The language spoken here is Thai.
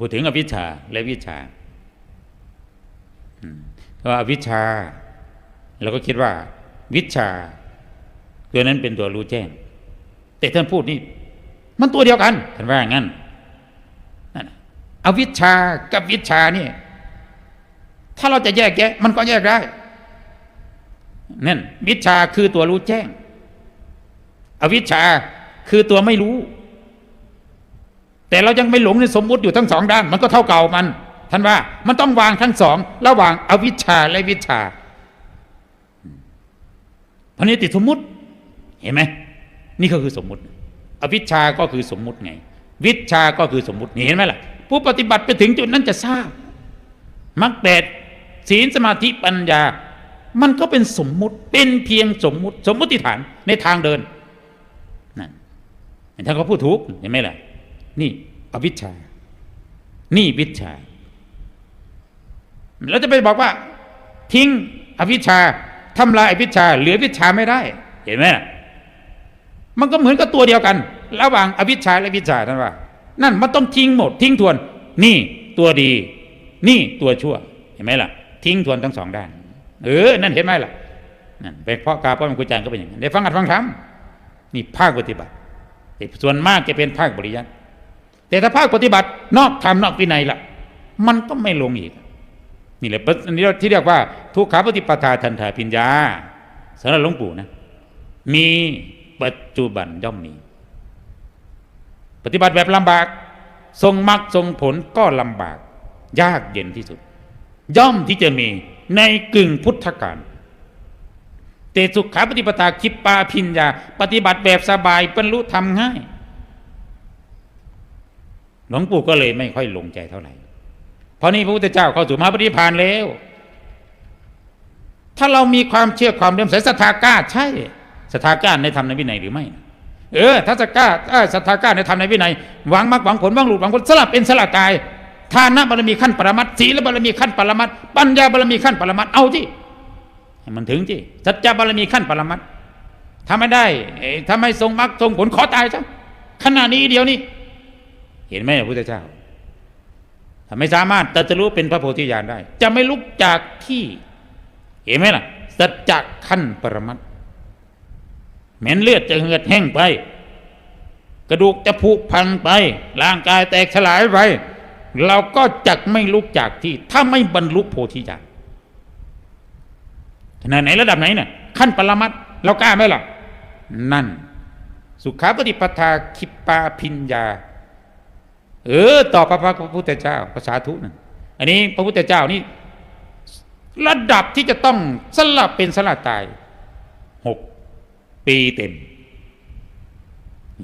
พูดถึงอวิชชาและวิชาอืมเพราะว่าอวิชชาเราก็คิดว่า วิชาตัวนั้นเป็นตัวรู้แจ้ง แต่ท่านพูดนี่ มันตัวเดียวกันท่านว่าอย่างนั้นนั่นอวิชชากับวิชานี่ถ้าเราจะแยกแยะ มันก็แยกได้นั่นวิชาคือตัวรู้แจ้ง อวิชชาคือตัวไม่รู้ แต่เรายังไม่หลงในสมมุติอยู่ทั้งสองด้าน มันก็เท่าเก่ามันท่านว่ามันต้องวางทั้งสองระหว่างอวิชชาและวิชาพราะนี้ติดสมมุติ เห็นไหมนี่ก็คือสมมุติ อวิชชาก็คือสมมุติไง วิชาก็คือสมมุตินี่เห็นไหมล่ะ ผู้ปฏิบัติไปถึงจุดนั้นจะทราบมรรคแปดศีลสมาธิปัญญา มันก็เป็นสมมุติเป็นเพียงสมมุติ สมมุติฐานในทางเดินนั่นท่านก็พูดถูกเห็นไหมล่ะ นี่อวิชชา นี่วิชาเราจะไปบอกว่า ทิ้งอวิชชาทำลายอวิชชา เหลือวิชาไม่ได้ เห็นไหมล่ะมันก็เหมือนกับตัวเดียวกัน ระหว่างอวิชชาและวิชาท่านว่า นั่นมันต้องทิ้งหมด ทิ้งทวน นี่ตัวดี นี่ตัวชั่ว เห็นไหมล่ะ ทิ้งทวนทั้งสองด้าน เออ นั่นเห็นไหมล่ะนั่นเป็นเพราะกาเพราะมันกุจารก็เป็นอย่างนั้นได้ฟังอัดฟังธรรมนี่ภาคปฏิบัติส่วนมากจะเป็นภาคบริยัติ แต่ถ้าภาคปฏิบัตินอกธรรมนอกวินัยล่ะมันก็ไม่ลงอีก นี่แหละอันนี้ที่เรียกว่า ทุกขาปฏิปทาทันทาพิญญาสำหรับหลวงปู่นะ มีปัจจุบันย่อมมี ปฏิบัติแบบลำบาก ทรงมรรคทรงผลก็ลำบาก ยากเย็นที่สุด ย่อมที่จะมีในกึ่งพุทธกาลแต่สุขาปฏิปทาคิปปาพิญญา ปฏิบัติแบบสบายบรรลุธรรมง่าย หลวงปู่ก็เลยไม่ค่อยลงใจเท่าไหร่เพราะนี่พระพุทธเจ้าเข้าสู่มหาปฏิพานแล้ว ถ้าเรามีความเชื่อความเลื่อมใสศรัทธากล้าใช่ศรัทธากล้าในธรรมในวินัยหรือไม่เออถ้าจะกล้าศรัทธากล้าในธรรมในวินัยหวังมรรคหวังผลหวังหลุดหวังผลสลับเป็นสลับตายทานะบารมีขั้นปรมัตถ์ศีลบารมีขั้นปรมัตถ์ปัญญาบารมีขั้นปรมัตถ์เอาที่มันถึงที่สัจจะบารมีขั้นปรมัตถ์ทำไม่ได้เอ้ยถ้าไม่ทรงมรรคทรงผลขอตายซะขณะนี้เดียวนี้ เห็นไหมพระพุทธเจ้าถ้าไม่สามารถตรัสรู้เป็นพระโพธิญาณได้ จะไม่ลุกจากที่เห็นไหมล่ะ สัจจะขั้นปรมัตถ์เหม็นเลือดจะเหือดแห้งไป กระดูกจะผุพังไป ร่างกายแตกสลายไป เราก็จะไม่ลุกจากที่ ถ้าไม่บรรลุโพธิญาณขนาดไหนระดับไหนเนี่ยขั้นปรมัตเรากล้าไหมล่ะ นั่น สุขาปฏิปทาคิปปาพิญญา เออต่อพระพระพุทธเจ้าภาษาทุนั่นอันนี้พระพุทธเจ้านี่ระดับที่จะต้องสลับเป็นสลับตายหกปีเต็ม